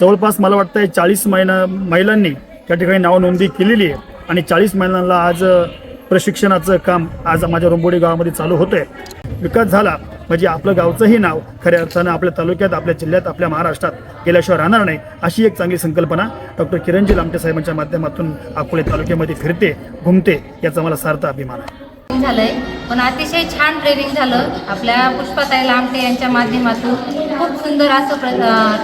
जवळपास मला वाटतं चाळीस महिना महिलांनी त्या ठिकाणी नाव नोंदणी केलेली आहे. आणि चाळीस महिलांना आज प्रशिक्षणाचं काम आज माझ्या रोंबोडी गावामध्ये चालू होतंय. विकास झाला म्हणजे आपलं गावचंही नाव खऱ्या अर्थानं आपल्या तालुक्यात आपल्या जिल्ह्यात आपल्या महाराष्ट्रात गेल्याशिवाय राहणार नाही अशी एक चांगली संकल्पना डॉक्टर किरणजी लामटे साहेबांच्या माध्यमातून अकोले तालुक्यामध्ये फिरते घुमते याचा मला सार्थ अभिमान आहे. झालंय. पण अतिशय छान ट्रेनिंग झालं. आपल्या पुष्पाताई लामटे यांच्या माध्यमातून खूप सुंदर असं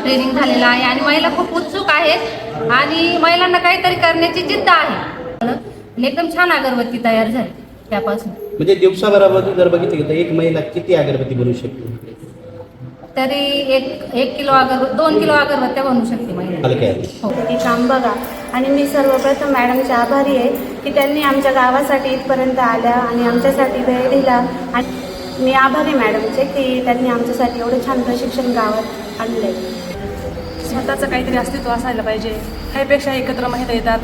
ट्रेनिंग झालेलं आहे आणि महिला खूप उत्सुक आहेत आणि महिलांना काहीतरी करण्याची जिद्द आहे. एकदम छान अगरबत्ती तयार झाली त्यापासून. म्हणजे दिवसाभरामध्ये जर बघितलं तर एक महिला किती अगरबत्ती बनवू शकते? तरी एक एक किलो अगरबत्ती दोन किलो अगरबत्त्या बनवू शकते महिला. हो काम बघा. आणि मी सर्वप्रथम मॅडमचे आभारी आहे की त्यांनी आमच्या गावासाठी इथपर्यंत आल्या आणि आमच्यासाठी वेळ दिला. आणि मी आभारी मॅडमचे की त्यांनी आमच्यासाठी एवढं छान प्रशिक्षण गावात आणले स्वतःचं काहीतरी अस्तित्व असायला पाहिजे. काहीपेक्षा एकत्र माहिती येतात.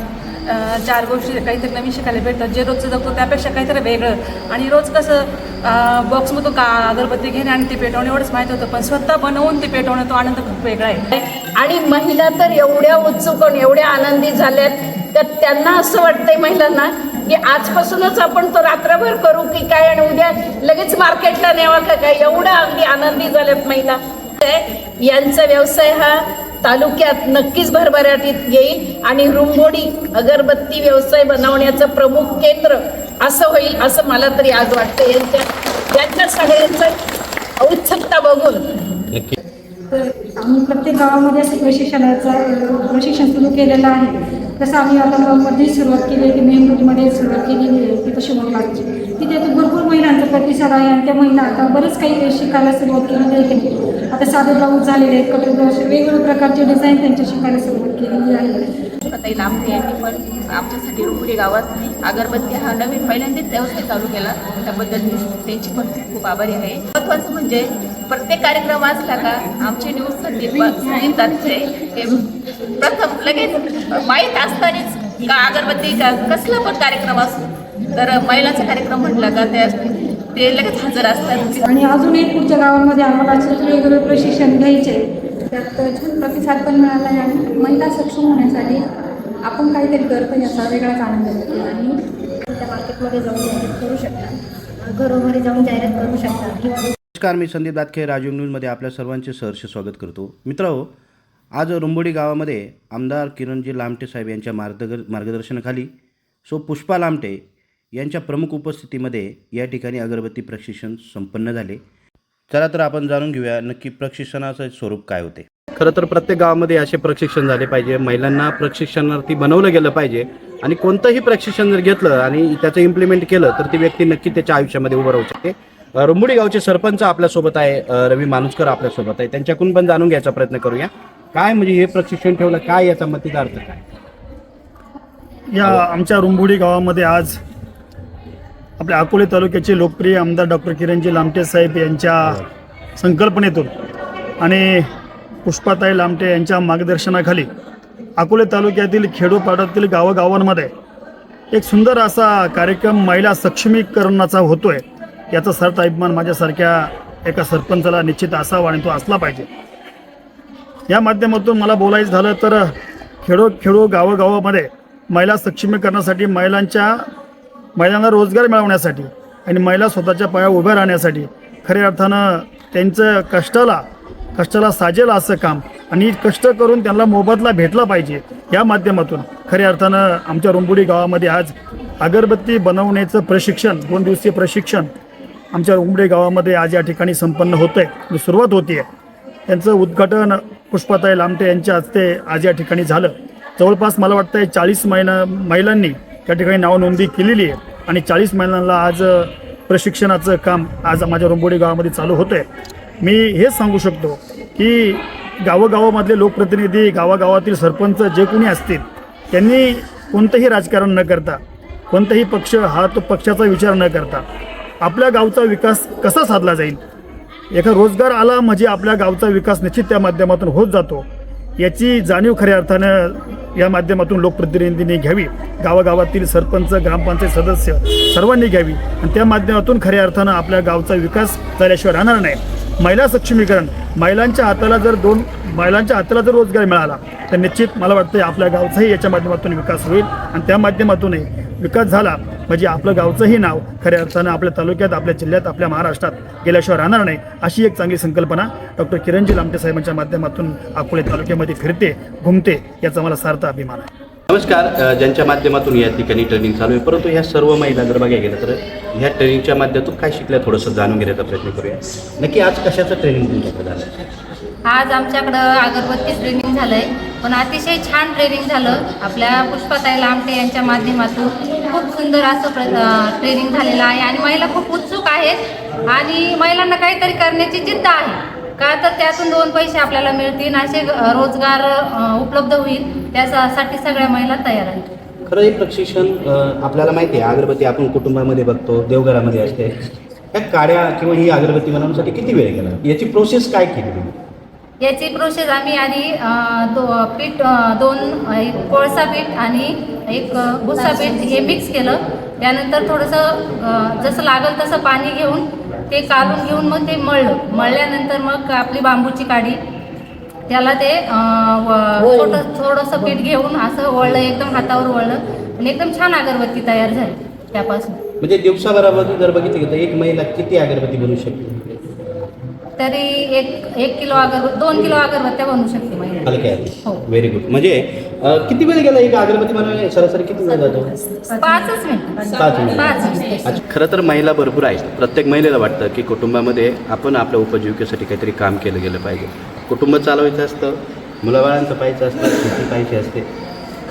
चार गोष्टी काहीतरी नवीन शिकायला भेटतात. जे रोजचं जगतो त्यापेक्षा काहीतरी वेगळं. आणि रोज कसं बॉक्समधून का अगरबत्ती घेणे आणि ती पेटवणे एवढंच माहिती होतं पण स्वतः बनवून ती पेटवणं तो आनंद खूप वेगळा आहे. आणि महिला तर एवढ्या उत्सुक एवढ्या आनंदी झाल्यात तर त्यांना असं वाटतंय महिलांना की आजपासूनच आपण तो रात्रभर करू की काय आणि उद्या लगेच मार्केटला न्यावा का काय? एवढं अगदी आनंदी झाल्यात महिला. यांचा व्यवसाय हा तालुक्यात नक्कीच भरभराटीत येईल आणि रुंगोडी अगरबत्ती व्यवसाय बनवण्याचं प्रमुख केंद्र असं होईल असं मला तरी आज वाटतं. यांच्या यांच्या सगळ्यांचं औत्सुकता बघून तर आम्ही प्रत्येक गावामध्ये असं प्रशिक्षणाचं प्रशिक्षण सुरू केलेलं आहे. तसं आम्ही आता मध्ये सुरुवात केली आहे की मेहनतीमध्ये सुरुवात केलेली आहे तिथं शिवण तिथे आता भरपूर महिलांचा प्रतिसाद आहे आणि त्या महिला आता बरंच काही शिकायला सुरुवात केलेली आहे. आता साधे ब्लाऊज झालेले आहेत कपडे ब्लाऊज वेगवेगळ्या प्रकारचे डिझाईन त्यांच्या शिकायला सुरुवात केलेली आहे. ताई लांबे यांनी पण आमच्यासाठी रुपडी गावात अगरबत्ती हा नवीन पहिल्यांदाच व्यवसाय चालू केला. त्याबद्दल मी त्यांची पण खूप खूप आभारी आहे. महत्त्वाचं म्हणजे प्रत्येक कार्यक्रम असला का आमचे न्यूज संदीप संदीपांचे हे प्रथम लगेच माहीत असतानाच का अगरबत्ती का कसला पण कार्यक्रम असो तर महिलांचा कार्यक्रम म्हटला का त्या ते लगेच हजर असतात. आणि अजूनही पुढच्या गावांमध्ये आम्हाला असं वेगवेगळे प्रशिक्षण घ्यायचे त्यात छान प्रतिसाद पण मिळाला आहे आणि महिला सक्षम होण्यासाठी आपण काहीतरी करतो याचा वेगळाच आनंद होतो आणि त्या मार्केटमध्ये जाऊन जाहिरात करू शकता. घरोघरी जाऊन जाहिरात करू शकता. किंवा नमस्कार मी संदीप दातखे राजीव न्यूजमध्ये आपल्या सर्वांचे सहर्ष स्वागत करतो. मित्रांनो आज रुंबोडी गावामध्ये आमदार किरणजी लामटे साहेब यांच्या मार्गदर मार्गदर्शनाखाली सो पुष्पा लामटे यांच्या प्रमुख उपस्थितीमध्ये या ठिकाणी अगरबत्ती प्रशिक्षण संपन्न झाले. चला तर आपण जाणून घेऊया नक्की प्रशिक्षणाचं स्वरूप काय होते. खरं तर प्रत्येक गावामध्ये असे प्रशिक्षण झाले पाहिजे. महिलांना प्रशिक्षणार्थी बनवलं गेलं पाहिजे. आणि कोणतंही प्रशिक्षण जर घेतलं आणि त्याचं इम्प्लिमेंट केलं तर ती व्यक्ती नक्की त्याच्या आयुष्यामध्ये उभं राहू शकते. रुंबुडी गावचे सरपंच आपल्यासोबत आहे रवी मानुसकर आपल्यासोबत आहे. त्यांच्याकडून पण जाणून घ्यायचा प्रयत्न करूया. काय म्हणजे हे प्रशिक्षण ठेवलं काय याचा मतीचा अर्थ काय? या आमच्या रुंबुडी गावामध्ये आज आपल्या अकोले तालुक्याचे लोकप्रिय आमदार डॉक्टर किरणजी लामटे साहेब यांच्या संकल्पनेतून आणि पुष्पाताई लामटे यांच्या मार्गदर्शनाखाली अकोले तालुक्यातील खेडोपाड्यातील गावोगावांमध्ये एक सुंदर असा कार्यक्रम महिला सक्षमीकरणाचा होतोय. याचा सर्थ अभिमान माझ्यासारख्या एका सरपंचाला निश्चित असावा आणि तो असला पाहिजे. या माध्यमातून मला बोलायचं झालं तर खेडो खेडो गावोगावामध्ये महिला सक्षमीकरणासाठी महिलांच्या महिलांना रोजगार मिळवण्यासाठी आणि महिला स्वतःच्या पाया उभ्या राहण्यासाठी खऱ्या अर्थानं त्यांचं कष्टाला कष्टाला साजेल असं काम आणि कष्ट करून त्यांना मोबदला भेटला पाहिजे या माध्यमातून. खऱ्या अर्थानं आमच्या रुंबुडी गावामध्ये आज अगरबत्ती बनवण्याचं प्रशिक्षण दोन दिवसीय प्रशिक्षण आमच्या रुंबुडी गावामध्ये आज या ठिकाणी संपन्न होतं आहे म्हणजे सुरुवात होती आहे त्यांचं उद्घाटन पुष्पाताई लामटे यांच्या हस्ते आज या ठिकाणी झालं. जवळपास मला वाटतं चाळीस महिना महिलांनी त्या ठिकाणी नावनोंदणी केलेली आहे. आणि चाळीस महिलांना आज प्रशिक्षणाचं काम आज माझ्या रोंबोडी गावामध्ये चालू होतं आहे मी हेच सांगू शकतो की गावोगावामधले लोकप्रतिनिधी गावागावातील सरपंच जे कोणी असतील त्यांनी कोणतंही राजकारण न करता कोणताही पक्ष हा तो पक्षाचा विचार न करता आपल्या गावचा विकास कसा साधला जाईल? एका रोजगार आला म्हणजे आपल्या गावचा विकास निश्चित त्या माध्यमातून होत जातो. याची जाणीव खऱ्या अर्थानं या माध्यमातून लोकप्रतिनिधींनी घ्यावी. गावागावातील सरपंच ग्रामपंचायत सदस्य सर्वांनी घ्यावी. आणि त्या माध्यमातून खऱ्या अर्थानं आपल्या गावचा विकास झाल्याशिवाय राहणार नाही. महिला सक्षमीकरण. महिलांच्या हाताला जर दोन महिलांच्या हाताला जर रोजगार मिळाला तर निश्चित मला वाटतं आपल्या गावचाही याच्या माध्यमातून विकास होईल. आणि त्या माध्यमातूनही विकास झाला म्हणजे आपलं गावचंही नाव खऱ्या अर्थानं आपल्या तालुक्यात आपल्या जिल्ह्यात आपल्या महाराष्ट्रात गेल्याशिवाय राहणार नाही अशी एक चांगली संकल्पना डॉक्टर किरणजी लामटे साहेबांच्या माध्यमातून अकोले तालुक्यामध्ये फिरते घुमते याचा मला सार्थ अभिमान आहे. नमस्कार ज्यांच्या माध्यमातून या ठिकाणी ट्रेनिंग चालू आहे परंतु ह्या सर्व महिला जर बघायला गेलं तर ह्या ट्रेनिंगच्या माध्यमातून काय शिकल्या थोडंसं जाणून घेण्याचा प्रयत्न करूया. नक्की आज कशाचं ट्रेनिंग तुमच्याकडे झालं आज आमच्याकडं अगरबत्ती ट्रेनिंग झालंय पण अतिशय छान ट्रेनिंग झालं. आपल्या पुष्पाताई लामटे यांच्या माध्यमातून खूप सुंदर असं ट्रेनिंग झालेलं आहे आणि महिला खूप उत्सुक आहेत आणि महिलांना काहीतरी करण्याची जिद्द आहे. का तर त्यातून दोन पैसे आपल्याला मिळतील असे रोजगार उपलब्ध होईल त्यासाठी सगळ्या महिला तयार आहेत. खरं हे प्रशिक्षण आपल्याला माहिती आहे अगरबत्ती आपण कुटुंबामध्ये बघतो देवघरामध्ये असते. त्या काड्या किंवा ही अगरबत्ती बनवण्यासाठी किती वेळ गेला? याची प्रोसेस काय केली तुम्ही? याची प्रोसेस आम्ही आधी दो पीठ दोन एक कोळसा पीठ आणि एक भुसा पीठ हे मिक्स केलं. त्यानंतर थोडंसं जसं लागल तसं पाणी घेऊन ते काढून घेऊन मग ते मळलं. मळल्यानंतर मग आपली बांबूची काडी त्याला ते थोडं छोटं थोडंसं पीठ घेऊन असं वळलं एकदम हातावर वळलं आणि एकदम छान अगरबत्ती तयार झाली त्यापासून. म्हणजे दिवसाभरामध्ये जर बघितलं तर एक महिला किती अगरबत्ती बनवू शकते? तरी एक एक किलो अगरबत्ती दोन किलो अगरबत्त्या बनवू शकते महिला हलक्या हो. व्हेरी गुड म्हणजे अ, किती वेळ गेला एक अगरबत्ती बनवायला? सरासरी किती वेळ जातो? पाचच मिनिट. पाच मिनिट. पाच मिनिट. अच्छा. खरं तर महिला भरपूर आहेत. प्रत्येक महिलेला वाटतं की कुटुंबामध्ये आपण आपल्या उपजीविकेसाठी काहीतरी काम केलं गेलं पाहिजे. कुटुंब चालवायचं असतं मुलाबाळांचं पाहायचं असतं शेती पाहिजे असते.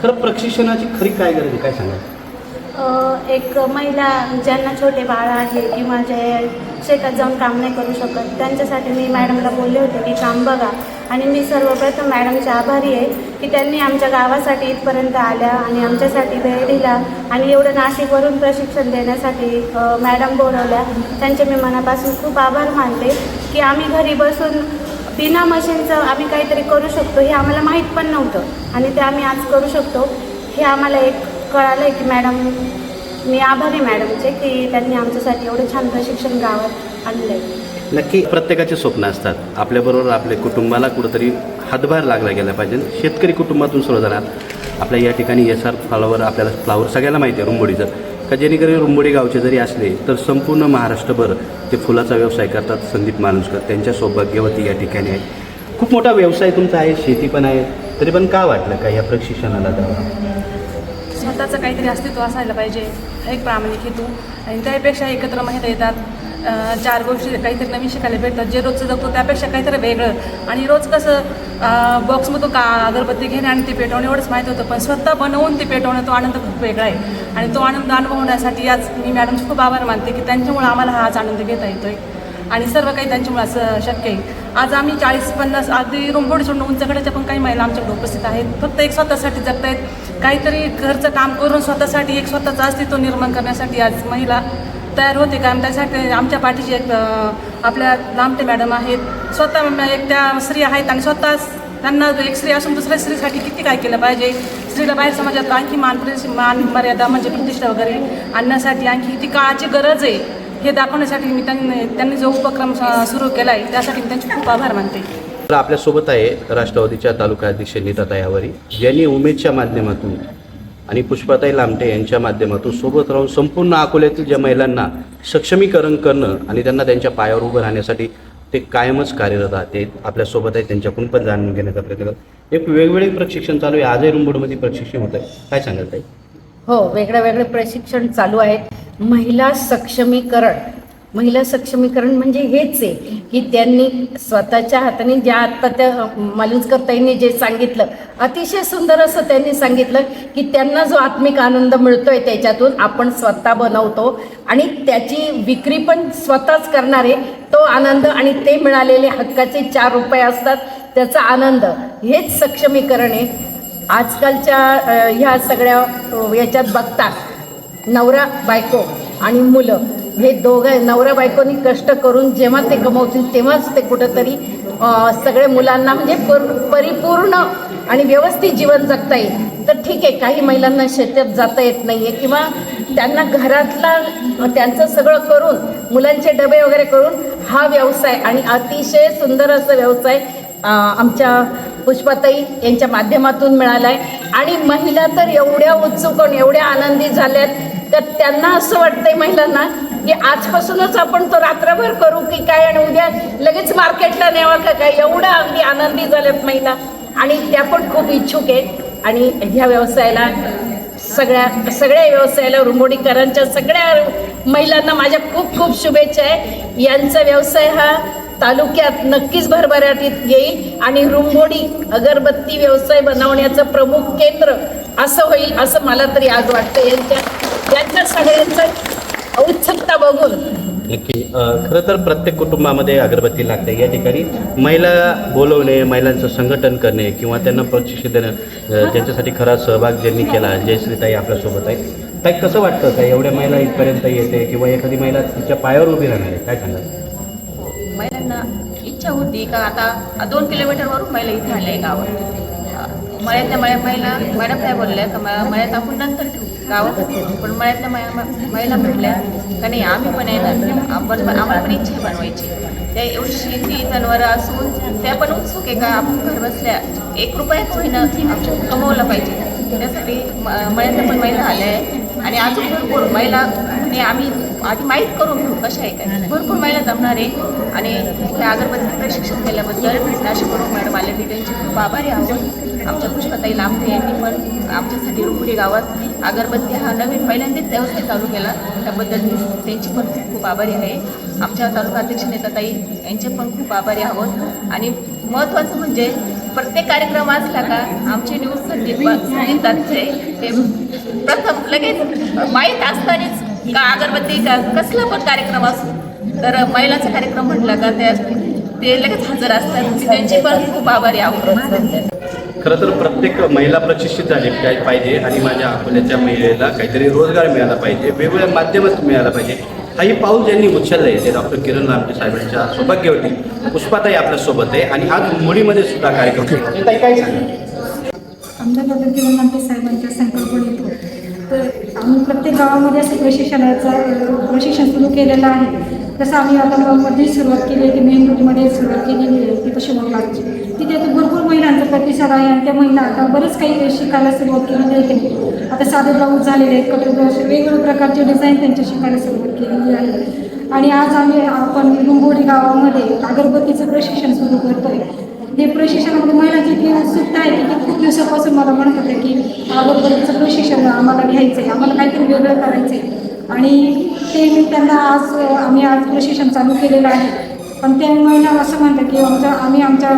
खरं प्रशिक्षणाची खरी काय गरज आहे? काय सांगा अ, एक महिला ज्यांना छोटे बाळ आहे किंवा जे शेतात जाऊन काम नाही करू शकत. त्यांच्यासाठी मी मॅडमला बोलले होते की काम बघा. आणि मी सर्वप्रथम मॅडमचे आभारी आहे की त्यांनी आमच्या गावासाठी इथपर्यंत आल्या आणि आमच्यासाठी वेळ दिला आणि एवढं नाशिकवरून प्रशिक्षण देण्यासाठी मॅडम बोलवल्या. त्यांचे मी मनापासून खूप आभार मानते की आम्ही घरी बसून बिना मशीनचं आम्ही काहीतरी करू शकतो हे आम्हाला माहीत पण नव्हतं आणि ते आम्ही आज करू शकतो. हे आम्हाला एक कळालं आहे की मॅडम मी आभारी मॅडमचे की त्यांनी आमच्यासाठी एवढं छान प्रशिक्षण गावात आणलं आहे नक्की प्रत्येकाचे स्वप्न असतात. आपल्याबरोबर आपल्या कुटुंबाला कुठंतरी हातभार लागला गेला पाहिजे. शेतकरी कुटुंबातून सुरू झाला. आपल्या या ठिकाणी एस आर फ्लावर आपल्याला फ्लावर सगळ्याला माहिती आहे रुंबोडीचं का जेणेकरून रुंबोडी गावचे जरी असले तर संपूर्ण महाराष्ट्रभर ते फुलाचा व्यवसाय करतात संदीप माणूसकर. त्यांच्या सौभाग्यवती या ठिकाणी आहे. खूप मोठा व्यवसाय तुमचा आहे शेती पण आहे. तरी पण का वाटलं का या प्रशिक्षणाला जावं? स्वतःचं काहीतरी अस्तित्व असायला पाहिजे एक प्रामाणिक हेतू. आणि त्यापेक्षा एकत्र माहीत येतात चार गोष्टी काहीतरी नवीन शिकायला भेटतात. जे रोजचं जगतो त्यापेक्षा काहीतरी वेगळं. आणि रोज कसं बॉक्समधून का अगरबत्ती घेणे आणि ते पेटवणे एवढंच माहीत होतं. पण स्वतः बनवून ते पेटवणं तो आनंद खूप वेगळा आहे. आणि तो आनंद अनुभवण्यासाठी आज मी मॅडमचे खूप आभार मानते की त्यांच्यामुळे आम्हाला हा आज आनंद घेता येतो आहे आणि सर्व काही त्यांच्यामुळे असं शक्य आहे. आज आम्ही चाळीस पन्नास अगदी रुंबोडी सोडून उंचकड्याच्या पण काही महिला आमच्याकडे उपस्थित आहेत. फक्त एक स्वतःसाठी जगतायत. काहीतरी घरचं काम करून स्वतःसाठी एक स्वतःचं अस्तित्व निर्माण करण्यासाठी आज महिला तयार होते. कारण त्यासाठी आमच्या पाठीची एक आपल्या लांबटे मॅडम आहेत. स्वतः एक त्या स्त्री आहेत आणि स्वतः त्यांना एक स्त्री असून दुसऱ्या स्त्रीसाठी किती काय केलं पाहिजे? स्त्रीला बाहेर समाजात आणखी मान प्रति- मान मर्यादा म्हणजे प्रतिष्ठा वगैरे आणण्यासाठी आणखी ती काळाची गरज आहे. हे दाखवण्यासाठी मी त्यांनी त्यांनी जो उपक्रम सुरू केला आहे त्यासाठी मी त्यांचे खूप आभार मानते. तर आपल्यासोबत आहे राष्ट्रवादीच्या तालुका अध्यक्ष नीताताई आवारी ज्यांनी उमेदच्या माध्यमातून आणि पुष्पाताई लामटे यांच्या माध्यमातून सोबत राहून संपूर्ण अकोल्यातील ज्या महिलांना सक्षमीकरण करणं आणि त्यांना त्यांच्या पायावर उभं राहण्यासाठी ते कायमच कार्यरत आहेत ते आपल्यासोबत आहे त्यांच्याकडून पण जाणून घेण्याचा प्रयत्न करत. एक वेगवेगळे प्रशिक्षण चालू आहे आजही रुंबोडमध्ये प्रशिक्षण होत आहे काय सांगाल ताई? हो वेगळं वेगळे प्रशिक्षण चालू आहेत महिला सक्षमीकरण. महिला सक्षमीकरण म्हणजे हेच आहे की त्यांनी स्वतःच्या हाताने ज्या आत्ता त्या मालुंजकरताईंनी जे सांगितलं अतिशय सुंदर असं त्यांनी सांगितलं की त्यांना जो आत्मिक आनंद मिळतो आहे त्याच्यातून आपण स्वतः बनवतो आणि त्याची विक्री पण स्वतःच करणारे तो आनंद आणि ते मिळालेले हक्काचे चार रुपये असतात त्याचा आनंद. हेच सक्षमीकरण आहे. आजकालच्या ह्या सगळ्या याच्यात बघता नवरा बायको आणि मुलं. हे दोघं नवरा बायकोनी कष्ट करून जेव्हा ते कमवतील तेव्हाच ते कुठंतरी सगळे मुलांना म्हणजे पर परिपूर्ण आणि व्यवस्थित जीवन जगता येईल. तर ठीक आहे काही महिलांना शेतात जाता येत नाही आहे किंवा त्यांना घरातला त्यांचं सगळं करून मुलांचे डबे वगैरे करून हा व्यवसाय आणि अतिशय सुंदर असा व्यवसाय आमच्या पुष्पाताई यांच्या माध्यमातून मिळाला आहे आणि महिला तर एवढ्या उत्सुक एवढ्या आनंदी झाल्यात. तर त्यांना असं वाटतंय महिलांना की आजपासूनच आपण तो रात्रभर करू की काय आणि उद्या लगेच मार्केटला न्यावा का काय? एवढं अगदी आनंदी झाल्यात महिला. आणि त्या पण खूप इच्छुक आहेत. आणि ह्या व्यवसायाला सगळ्या सगळ्या व्यवसायाला रुंबोडीकरांच्या सगळ्या महिलांना माझ्या खूप खूप शुभेच्छा आहे. यांचा व्यवसाय हा तालुक्यात नक्कीच भरभराटीत येईल. आणि रुंबोडी अगरबत्ती व्यवसाय बनवण्याचं प्रमुख केंद्र असं होईल असं मला तरी आज वाटतं यांच्या यांच्या सगळ्यांचं उत्सुकता बघून. नक्की. खरं तर प्रत्येक कुटुंबामध्ये अगरबत्ती लागते. या ठिकाणी महिला बोलवणे महिलांचं संघटन करणे किंवा त्यांना प्रशिक्षण देणं ज्यांच्यासाठी खरा सहभाग ज्यांनी केला जयश्रीताई आपल्यासोबत आहे. ताई कसं वाटतं? का एवढ्या महिला इथपर्यंत येते किंवा एखादी महिला तिच्या पायावर उभी राहणार आहे? काय सांगाल? महिलांना इच्छा होती का? आता दोन किलोमीटरवरून महिला इथे आल्या आहे गावात. मळ्यातल्या मळ्या महिला मॅडम काय बोलल्या? का मळ्यात आपण नंतर ठेवू? गावात पण मळ्यातल्या महिला म्हटल्या का नाही आम्ही पण येणार. आपण पण आम्हाला पण इच्छा बनवायची. त्या एवढी शेती जनावरं असून त्या पण उत्सुक आहे का आपण घर बसल्या एक रुपया होईना कमवलं पाहिजे. त्यासाठी मळ्यातल्या पण महिला आल्या आहे आणि अजून भरपूर महिला म्हणजे आम्ही आधी माहीत करून घेऊ कशा आहे काय भरपूर महिला जमणार आहे. आणि त्या अगरबत्ती प्रशिक्षण केल्याबद्दल नाशिकवरून मॅडम आले मी त्यांचे खूप आभारी आहोत. आमच्या पुष्पताई लांबे यांनी पण आमच्यासाठी रुपुडी गावात अगरबत्ती हा नवीन पहिल्यांदाच व्यवसाय चालू केला. त्याबद्दल मी त्यांची पण खूप खूप आभारी आहे. आमच्या तालुका अध्यक्ष नेताताई यांचे पण खूप आभारी आहोत. आणि महत्त्वाचं म्हणजे प्रत्येक कार्यक्रम असला का आमचे न्यूज संदीप संदीपदांचे ते प्रथम लगेच माहीत असताना का अगरबत्ती का कसला पण कार्यक्रम असो तर महिलांचा कार्यक्रम म्हटला का त्या ते लगेच हजर असतात. मी त्यांचे पण खूप आभारी आहोत. खरं तर प्रत्येक महिला प्रशिक्षित झाली काय- पाहिजे आणि माझ्या अकोल्याच्या महिलेला काहीतरी रोजगार मिळाला पाहिजे वेगवेगळ्या माध्यमातून मिळाला पाहिजे. हाही पाऊल ज्यांनी उचललं आहे ते डॉक्टर किरण लांबे साहेबांच्या सौभाग्यवती पुष्पाताई आपल्यासोबत आहे आणि आज मुलीमध्ये सुद्धा कार्यक्रम ते ताई काय सांगा आमच्या डॉक्टर किरण लांटे साहेबांच्या संकल्पनेतून तर आम्ही प्रत्येक गावामध्ये असं प्रशिक्षणाचं प्रशिक्षण सुरू केलेलं आहे. जसं आम्ही आता मध्ये सुरुवात केली आहे की मेहनतीमध्ये सुरुवात केलेली आहे तिथं शिवणकाची तिथे आता भरपूर महिलांचा प्रतिसाद आहे आणि त्या महिला आता बरंच काही शिकायला सुरुवात केलेली आहे. त्यांनी आता साधे ब्लाऊज झालेले आहेत कपडे ब्लाऊज वेगवेगळ्या प्रकारचे डिझाईन त्यांच्या शिकायला सुरुवात केलेली आहे. आणि आज आम्ही आपण लुंबोडी गावामध्ये अगरबत्तीचं प्रशिक्षण सुरू करतो आहे हे प्रशिक्षणामध्ये महिलांची इतकी उत्सुकता दिवसापासून मला म्हणत होते की अगोदर सगळं शिक्षण आम्हाला घ्यायचं आहे आम्हाला काहीतरी वेगळं करायचं आहे आणि ते मी त्यांना आज आम्ही आज प्रशिक्षण चालू केलेलं आहे. पण त्या मला असं म्हणतात की आमच्या आम्ही आमच्या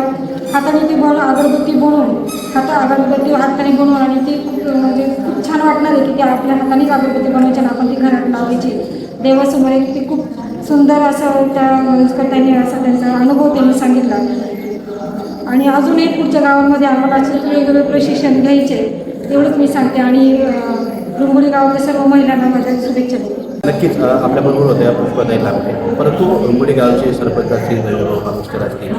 हाताने ती बनव अगरबत्ती बनवून हाता अगरबत्ती हाताने बनवून आणि ती खूप म्हणजे खूप छान वाटणार आहे की ते आपल्या हातानेच अगरबत्ती बनवायची आणि आपण ती घरात लावायची. देवासमोर एक ते खूप सुंदर असं त्या त्यांनी असा त्यांचा अनुभव त्यांनी सांगितला. आणि अजूनही पुढच्या गावांमध्ये आम्हाला असे वेगवेगळे प्रशिक्षण घ्यायचे एवढंच मी सांगते. आणि रुंबोली गावातल्या सर्व महिलांना माझ्या शुभेच्छा देते. नक्कीच आपल्या आपल्याबरोबर होत्या पुष्पाताई लांबे परंतु रुंबडी गावचे सरपंच असतील नरेंद्र असतील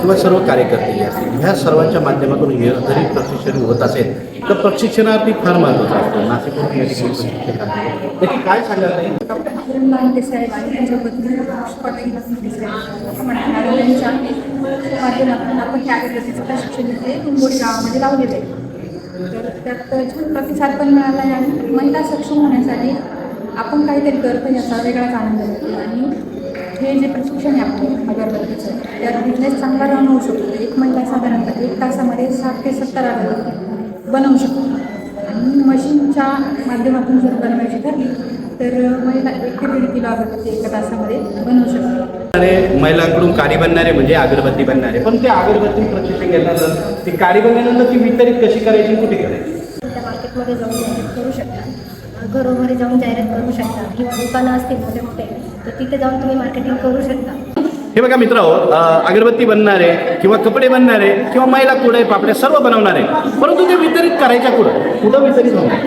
किंवा सर्व कार्यकर्ते असतील ह्या सर्वांच्या माध्यमातून हे जरी प्रशिक्षण होत असेल तर प्रशिक्षणार्थी फार महत्त्वाचं असतं. नाशिकवरून या ठिकाणी प्रशिक्षण काय सांगायला ताई? किरण साहेब आणि त्यांच्याबद्दल पुष्पाताई लांडे साहेब माध्यमातून आपण त्या अगरबत्तीचं प्रशिक्षण इथे निंबोडी गावामध्ये लावलेलं आहे. तर त्यात छान प्रतिसाद पण मिळाला आहे आणि महिला सक्षम होण्यासाठी आपण काहीतरी करतो याचा वेगळाच आनंद होतो आणि हे जे प्रशिक्षण आहे आपलं अगरबत्तीचं त्यात बिझनेस चांगला रन होऊ शकतो. एक महिला साधारणतः एक तासामध्ये साठ ते सत्तर अगरबत्ती बनवू शकतो. आणि मशीनच्या माध्यमातून जर बनवायची ठरली तर महिला एक ते दीड किलो अगरबत्ती एका तासामध्ये बनवू शकतो. आणि महिलांकडून काडी बनणारे म्हणजे अगरबत्ती बनणारे. पण ते अगरबत्ती प्रशिक्षण घेतल्यानंतर ती काडी बनल्यानंतर ती वितरित कशी करायची कुठे करायची? त्या मार्केटमध्ये जाऊन जाहिरात करू शकता. घरोघरी जाऊन जाहिरात करू शकता. किंवा दुकानं असतील मोठे मोठे तर तिथे जाऊन तुम्ही मार्केटिंग करू शकता. हे बघा मित्र अगरबत्ती बनणारे किंवा कपडे बनणारे किंवा महिला कुडे पापड्या सर्व बनवणारे परंतु ते वितरित करायच्या कुठं? कुठं वितरित होणार?